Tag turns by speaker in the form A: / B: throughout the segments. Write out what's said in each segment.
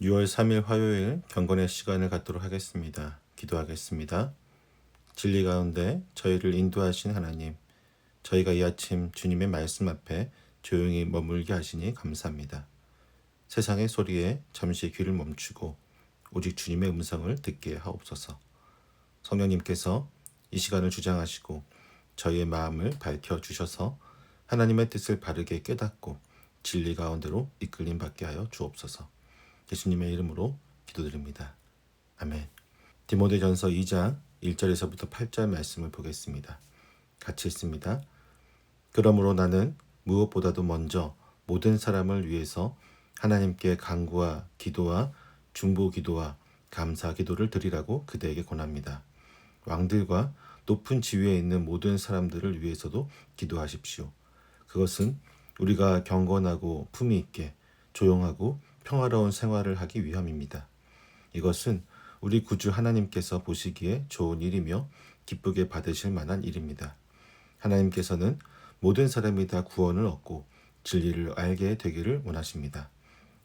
A: 6월 3일 화요일 경건의 시간을 갖도록 하겠습니다. 기도하겠습니다. 진리 가운데 저희를 인도하신 하나님, 저희가 이 아침 주님의 말씀 앞에 조용히 머물게 하시니 감사합니다. 세상의 소리에 잠시 귀를 멈추고 오직 주님의 음성을 듣게 하옵소서. 성령님께서 이 시간을 주장하시고 저희의 마음을 밝혀 주셔서 하나님의 뜻을 바르게 깨닫고 진리 가운데로 이끌림 받게 하여 주옵소서. 예수님의 이름으로 기도드립니다. 아멘. 디모데전서 2장 1절에서부터 8절 말씀을 보겠습니다. 같이 읽습니다. 그러므로 나는 무엇보다도 먼저 모든 사람을 위해서 하나님께 간구와 기도와 중보 기도와 감사 기도를 드리라고 그대에게 권합니다. 왕들과 높은 지위에 있는 모든 사람들을 위해서도 기도하십시오. 그것은 우리가 경건하고 품위 있게 조용하고 평화로운 생활을 하기 위함입니다. 이것은 우리 구주 하나님께서 보시기에 좋은 일이며 기쁘게 받으실 만한 일입니다. 하나님께서는 모든 사람이 다 구원을 얻고 진리를 알게 되기를 원하십니다.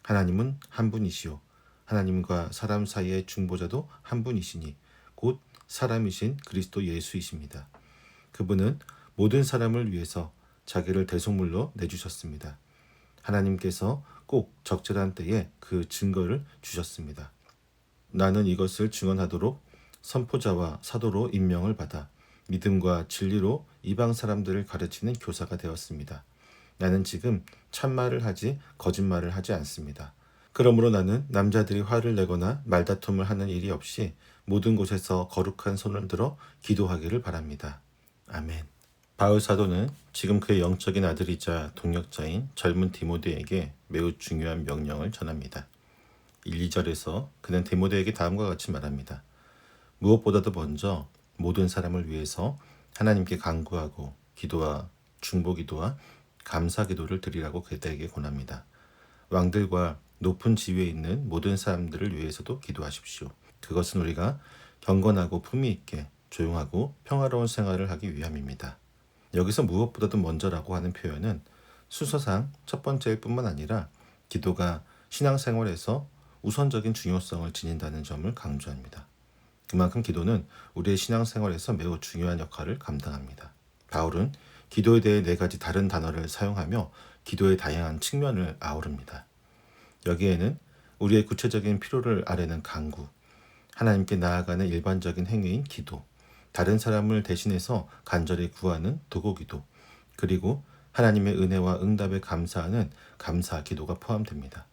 A: 하나님은 한 분이시요 하나님과 사람 사이의 중보자도 한 분이시니 곧 사람이신 그리스도 예수이십니다. 그분은 모든 사람을 위해서 자기를 대속물로 내주셨습니다. 하나님께서 꼭 적절한 때에 그 증거를 주셨습니다. 나는 이것을 증언하도록 선포자와 사도로 임명을 받아 믿음과 진리로 이방 사람들을 가르치는 교사가 되었습니다. 나는 지금 참말을 하지 거짓말을 하지 않습니다. 그러므로 나는 남자들이 화를 내거나 말다툼을 하는 일이 없이 모든 곳에서 거룩한 손을 들어 기도하기를 바랍니다. 아멘. 바울 사도는 지금 그의 영적인 아들이자 동력자인 젊은 디모데에게 매우 중요한 명령을 전합니다. 1, 2절에서 그는 디모데에게 다음과 같이 말합니다. 무엇보다도 먼저 모든 사람을 위해서 하나님께 간구하고 기도와 중보기도와 감사기도를 드리라고 그대에게 권합니다. 왕들과 높은 지위에 있는 모든 사람들을 위해서도 기도하십시오. 그것은 우리가 경건하고 품위 있게 조용하고 평화로운 생활을 하기 위함입니다. 여기서 무엇보다도 먼저라고 하는 표현은 순서상 첫 번째일 뿐만 아니라 기도가 신앙생활에서 우선적인 중요성을 지닌다는 점을 강조합니다. 그만큼 기도는 우리의 신앙생활에서 매우 중요한 역할을 감당합니다. 바울은 기도에 대해 네 가지 다른 단어를 사용하며 기도의 다양한 측면을 아우릅니다. 여기에는 우리의 구체적인 필요를 아뢰는 간구, 하나님께 나아가는 일반적인 행위인 기도, 다른 사람을 대신해서 간절히 구하는 도고 기도, 그리고 하나님의 은혜와 응답에 감사하는 감사 기도가 포함됩니다.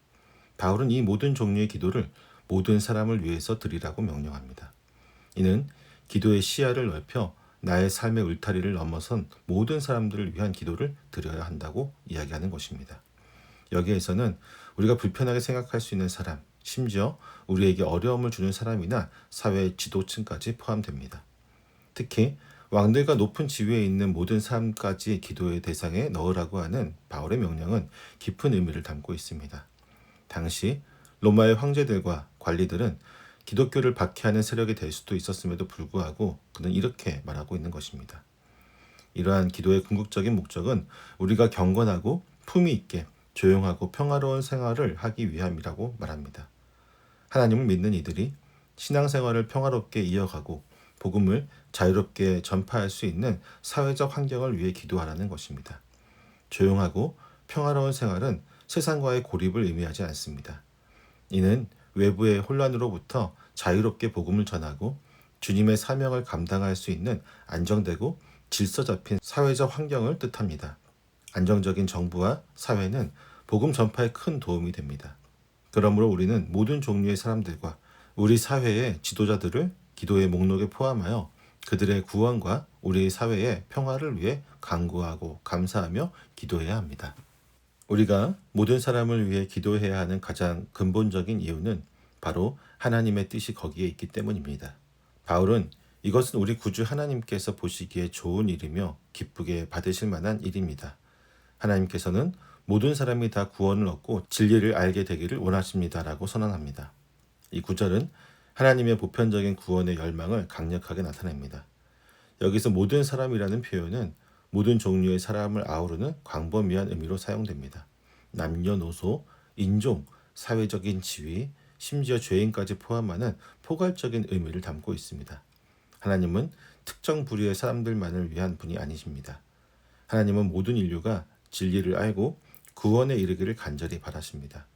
A: 바울은 이 모든 종류의 기도를 모든 사람을 위해서 드리라고 명령합니다. 이는 기도의 시야를 넓혀 나의 삶의 울타리를 넘어선 모든 사람들을 위한 기도를 드려야 한다고 이야기하는 것입니다. 여기에서는 우리가 불편하게 생각할 수 있는 사람, 심지어 우리에게 어려움을 주는 사람이나 사회 지도층까지 포함됩니다. 특히 왕들과 높은 지위에 있는 모든 사람까지 기도의 대상에 넣으라고 하는 바울의 명령은 깊은 의미를 담고 있습니다. 당시 로마의 황제들과 관리들은 기독교를 박해하는 세력이 될 수도 있었음에도 불구하고 그는 이렇게 말하고 있는 것입니다. 이러한 기도의 궁극적인 목적은 우리가 경건하고 품위 있게 조용하고 평화로운 생활을 하기 위함이라고 말합니다. 하나님을 믿는 이들이 신앙생활을 평화롭게 이어가고 복음을 자유롭게 전파할 수 있는 사회적 환경을 위해 기도하라는 것입니다. 조용하고 평화로운 생활은 세상과의 고립을 의미하지 않습니다. 이는 외부의 혼란으로부터 자유롭게 복음을 전하고 주님의 사명을 감당할 수 있는 안정되고 질서 잡힌 사회적 환경을 뜻합니다. 안정적인 정부와 사회는 복음 전파에 큰 도움이 됩니다. 그러므로 우리는 모든 종류의 사람들과 우리 사회의 지도자들을 기도의 목록에 포함하여 그들의 구원과 우리 사회의 평화를 위해 간구하고 감사하며 기도해야 합니다. 우리가 모든 사람을 위해 기도해야 하는 가장 근본적인 이유는 바로 하나님의 뜻이 거기에 있기 때문입니다. 바울은 이것은 우리 구주 하나님께서 보시기에 좋은 일이며 기쁘게 받으실 만한 일입니다. 하나님께서는 모든 사람이 다 구원을 얻고 진리를 알게 되기를 원하십니다라고 선언합니다. 이 구절은 하나님의 보편적인 구원의 열망을 강력하게 나타냅니다. 여기서 모든 사람이라는 표현은 모든 종류의 사람을 아우르는 광범위한 의미로 사용됩니다. 남녀노소, 인종, 사회적인 지위, 심지어 죄인까지 포함하는 포괄적인 의미를 담고 있습니다. 하나님은 특정 부류의 사람들만을 위한 분이 아니십니다. 하나님은 모든 인류가 진리를 알고 구원에 이르기를 간절히 바라십니다.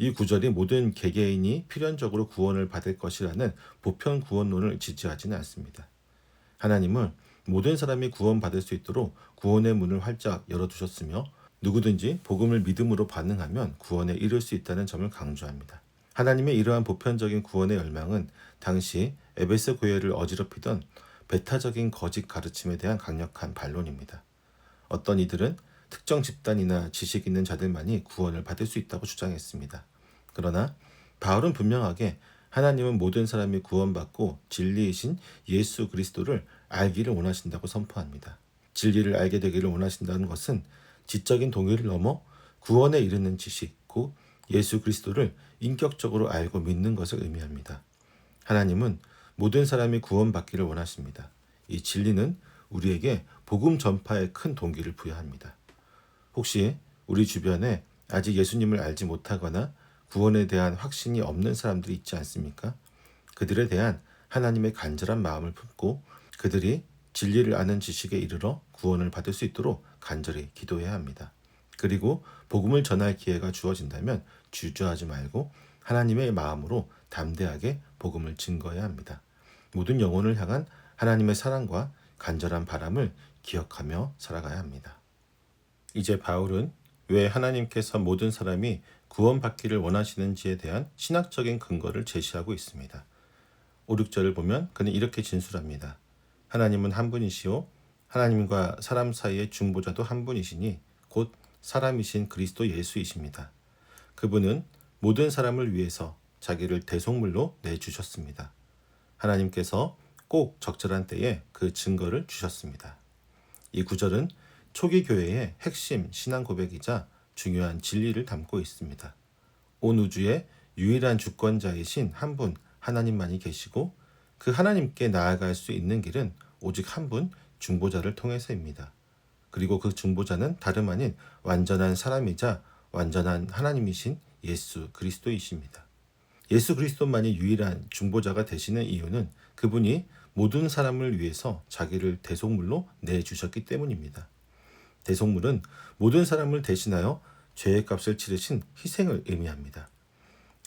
A: 이 구절이 모든 개개인이 필연적으로 구원을 받을 것이라는 보편 구원론을 지지하지는 않습니다. 하나님은 모든 사람이 구원받을 수 있도록 구원의 문을 활짝 열어두셨으며 누구든지 복음을 믿음으로 반응하면 구원에 이를 수 있다는 점을 강조합니다. 하나님의 이러한 보편적인 구원의 열망은 당시 에베스 교회를 어지럽히던 배타적인 거짓 가르침에 대한 강력한 반론입니다. 어떤 이들은 특정 집단이나 지식 있는 자들만이 구원을 받을 수 있다고 주장했습니다. 그러나 바울은 분명하게 하나님은 모든 사람이 구원받고 진리이신 예수 그리스도를 알기를 원하신다고 선포합니다. 진리를 알게 되기를 원하신다는 것은 지적인 동의를 넘어 구원에 이르는 지식, 곧 예수 그리스도를 인격적으로 알고 믿는 것을 의미합니다. 하나님은 모든 사람이 구원받기를 원하십니다. 이 진리는 우리에게 복음 전파에 큰 동기를 부여합니다. 혹시 우리 주변에 아직 예수님을 알지 못하거나 구원에 대한 확신이 없는 사람들이 있지 않습니까? 그들에 대한 하나님의 간절한 마음을 품고 그들이 진리를 아는 지식에 이르러 구원을 받을 수 있도록 간절히 기도해야 합니다. 그리고 복음을 전할 기회가 주어진다면 주저하지 말고 하나님의 마음으로 담대하게 복음을 증거해야 합니다. 모든 영혼을 향한 하나님의 사랑과 간절한 바람을 기억하며 살아가야 합니다. 이제 바울은 왜 하나님께서 모든 사람이 구원받기를 원하시는지에 대한 신학적인 근거를 제시하고 있습니다. 5, 6절을 보면 그는 이렇게 진술합니다. 하나님은 한 분이시요 하나님과 사람 사이의 중보자도 한 분이시니 곧 사람이신 그리스도 예수이십니다. 그분은 모든 사람을 위해서 자기를 대속물로 내주셨습니다. 하나님께서 꼭 적절한 때에 그 증거를 주셨습니다. 이 구절은 초기 교회의 핵심 신앙 고백이자 중요한 진리를 담고 있습니다. 온 우주의 유일한 주권자이신 한 분 하나님만이 계시고 그 하나님께 나아갈 수 있는 길은 오직 한 분 중보자를 통해서입니다. 그리고 그 중보자는 다름 아닌 완전한 사람이자 완전한 하나님이신 예수 그리스도이십니다. 예수 그리스도만이 유일한 중보자가 되시는 이유는 그분이 모든 사람을 위해서 자기를 대속물로 내주셨기 때문입니다. 대속물은 모든 사람을 대신하여 죄의 값을 치르신 희생을 의미합니다.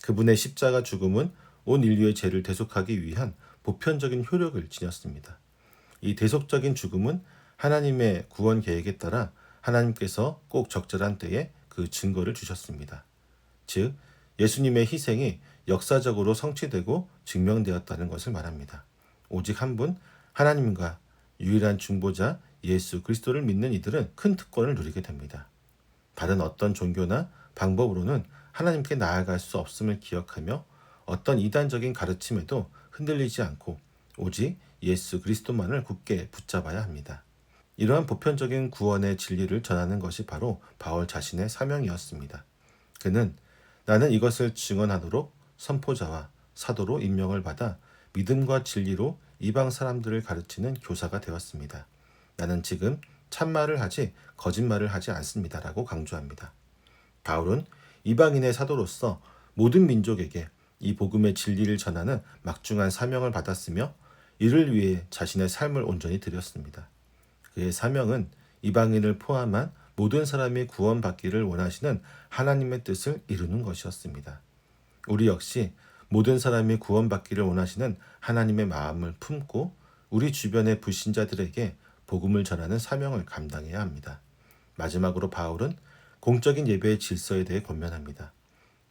A: 그분의 십자가 죽음은 온 인류의 죄를 대속하기 위한 보편적인 효력을 지녔습니다. 이 대속적인 죽음은 하나님의 구원 계획에 따라 하나님께서 꼭 적절한 때에 그 증거를 주셨습니다. 즉, 예수님의 희생이 역사적으로 성취되고 증명되었다는 것을 말합니다. 오직 한 분, 하나님과 유일한 중보자 예수 그리스도를 믿는 이들은 큰 특권을 누리게 됩니다. 다른 어떤 종교나 방법으로는 하나님께 나아갈 수 없음을 기억하며 어떤 이단적인 가르침에도 흔들리지 않고 오직 예수 그리스도만을 굳게 붙잡아야 합니다. 이러한 보편적인 구원의 진리를 전하는 것이 바로 바울 자신의 사명이었습니다. 그는 나는 이것을 증언하도록 선포자와 사도로 임명을 받아 믿음과 진리로 이방 사람들을 가르치는 교사가 되었습니다. 나는 지금 참말을 하지 거짓말을 하지 않습니다라고 강조합니다. 바울은 이방인의 사도로서 모든 민족에게 이 복음의 진리를 전하는 막중한 사명을 받았으며 이를 위해 자신의 삶을 온전히 드렸습니다. 그의 사명은 이방인을 포함한 모든 사람이 구원받기를 원하시는 하나님의 뜻을 이루는 것이었습니다. 우리 역시 모든 사람이 구원받기를 원하시는 하나님의 마음을 품고 우리 주변의 불신자들에게 복음을 전하는 사명을 감당해야 합니다. 마지막으로 바울은 공적인 예배의 질서에 대해 권면합니다.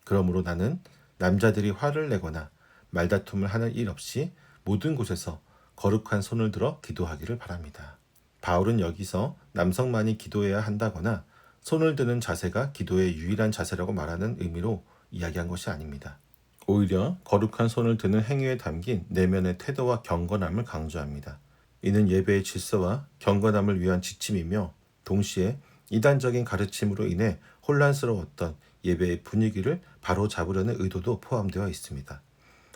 A: 그러므로 나는 남자들이 화를 내거나 말다툼을 하는 일 없이 모든 곳에서 거룩한 손을 들어 기도하기를 바랍니다. 바울은 여기서 남성만이 기도해야 한다거나 손을 드는 자세가 기도의 유일한 자세라고 말하는 의미로 이야기한 것이 아닙니다. 오히려 거룩한 손을 드는 행위에 담긴 내면의 태도와 경건함을 강조합니다. 이는 예배의 질서와 경건함을 위한 지침이며 동시에 이단적인 가르침으로 인해 혼란스러웠던 예배의 분위기를 바로 잡으려는 의도도 포함되어 있습니다.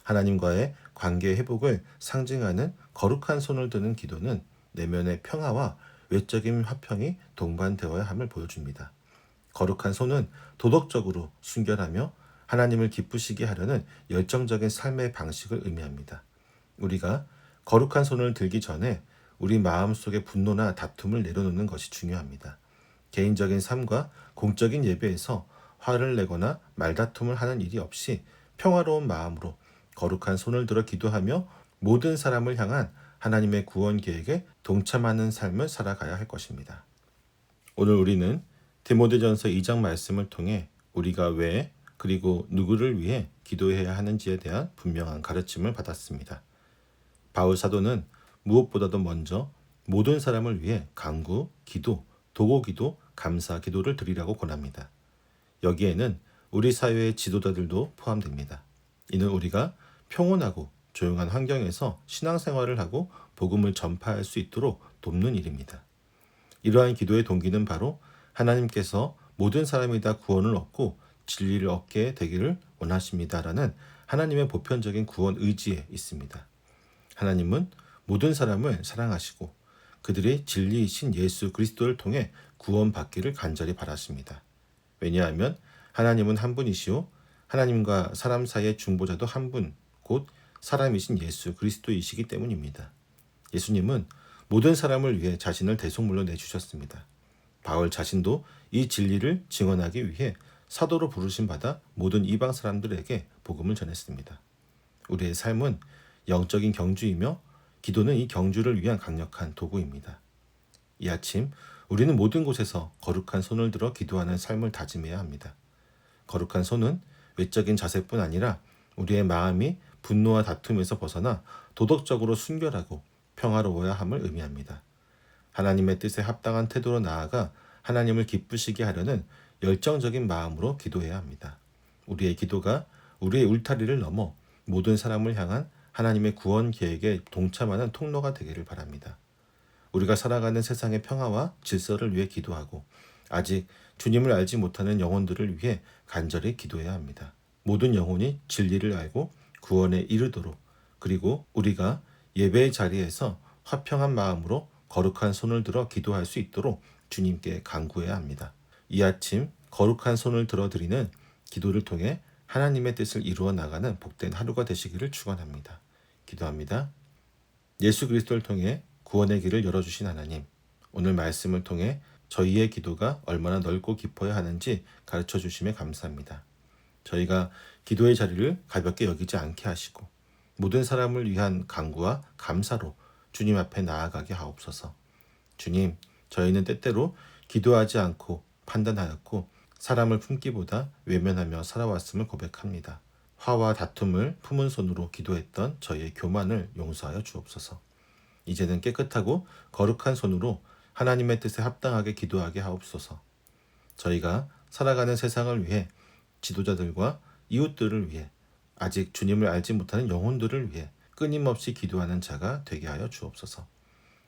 A: 하나님과의 관계 회복을 상징하는 거룩한 손을 드는 기도는 내면의 평화와 외적인 화평이 동반되어야 함을 보여줍니다. 거룩한 손은 도덕적으로 순결하며 하나님을 기쁘시게 하려는 열정적인 삶의 방식을 의미합니다. 우리가 거룩한 손을 들기 전에 우리 마음 속의 분노나 다툼을 내려놓는 것이 중요합니다. 개인적인 삶과 공적인 예배에서 화를 내거나 말다툼을 하는 일이 없이 평화로운 마음으로 거룩한 손을 들어 기도하며 모든 사람을 향한 하나님의 구원 계획에 동참하는 삶을 살아가야 할 것입니다. 오늘 우리는 디모데전서 2장 말씀을 통해 우리가 왜 그리고 누구를 위해 기도해야 하는지에 대한 분명한 가르침을 받았습니다. 바울 사도는 무엇보다도 먼저 모든 사람을 위해 간구, 기도, 도고 기도, 감사 기도를 드리라고 권합니다. 여기에는 우리 사회의 지도자들도 포함됩니다. 이는 우리가 평온하고 조용한 환경에서 신앙생활을 하고 복음을 전파할 수 있도록 돕는 일입니다. 이러한 기도의 동기는 바로 하나님께서 모든 사람이 다 구원을 얻고 진리를 얻게 되기를 원하십니다라는 하나님의 보편적인 구원 의지에 있습니다. 하나님은 모든 사람을 사랑하시고 그들의 진리이신 예수 그리스도를 통해 구원받기를 간절히 바라십니다. 왜냐하면 하나님은 한 분이시요 하나님과 사람 사이의 중보자도 한 분, 곧 사람이신 예수 그리스도이시기 때문입니다. 예수님은 모든 사람을 위해 자신을 대속물로 내주셨습니다. 바울 자신도 이 진리를 증언하기 위해 사도로 부르심 받아 모든 이방 사람들에게 복음을 전했습니다. 우리의 삶은 영적인 경주이며 기도는 이 경주를 위한 강력한 도구입니다. 이 아침 우리는 모든 곳에서 거룩한 손을 들어 기도하는 삶을 다짐해야 합니다. 거룩한 손은 외적인 자세뿐 아니라 우리의 마음이 분노와 다툼에서 벗어나 도덕적으로 순결하고 평화로워야 함을 의미합니다. 하나님의 뜻에 합당한 태도로 나아가 하나님을 기쁘시게 하려는 열정적인 마음으로 기도해야 합니다. 우리의 기도가 우리의 울타리를 넘어 모든 사람을 향한 하나님의 구원 계획에 동참하는 통로가 되기를 바랍니다. 우리가 살아가는 세상의 평화와 질서를 위해 기도하고 아직 주님을 알지 못하는 영혼들을 위해 간절히 기도해야 합니다. 모든 영혼이 진리를 알고 구원에 이르도록 그리고 우리가 예배의 자리에서 화평한 마음으로 거룩한 손을 들어 기도할 수 있도록 주님께 간구해야 합니다. 이 아침 거룩한 손을 들어 드리는 기도를 통해 하나님의 뜻을 이루어 나가는 복된 하루가 되시기를 축원합니다. 기도합니다. 예수 그리스도를 통해 구원의 길을 열어주신 하나님, 오늘 말씀을 통해 저희의 기도가 얼마나 넓고 깊어야 하는지 가르쳐 주심에 감사합니다. 저희가 기도의 자리를 가볍게 여기지 않게 하시고 모든 사람을 위한 간구와 감사로 주님 앞에 나아가게 하옵소서. 주님, 저희는 때때로 기도하지 않고 판단하였고 사람을 품기보다 외면하며 살아왔음을 고백합니다. 화와 다툼을 품은 손으로 기도했던 저희의 교만을 용서하여 주옵소서. 이제는 깨끗하고 거룩한 손으로 하나님의 뜻에 합당하게 기도하게 하옵소서. 저희가 살아가는 세상을 위해 지도자들과 이웃들을 위해 아직 주님을 알지 못하는 영혼들을 위해 끊임없이 기도하는 자가 되게 하여 주옵소서.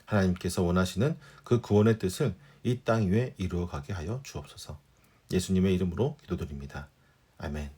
A: 하나님께서 원하시는 그 구원의 뜻을 이 땅 위에 이루어 가게 하여 주옵소서. 예수님의 이름으로 기도드립니다. 아멘.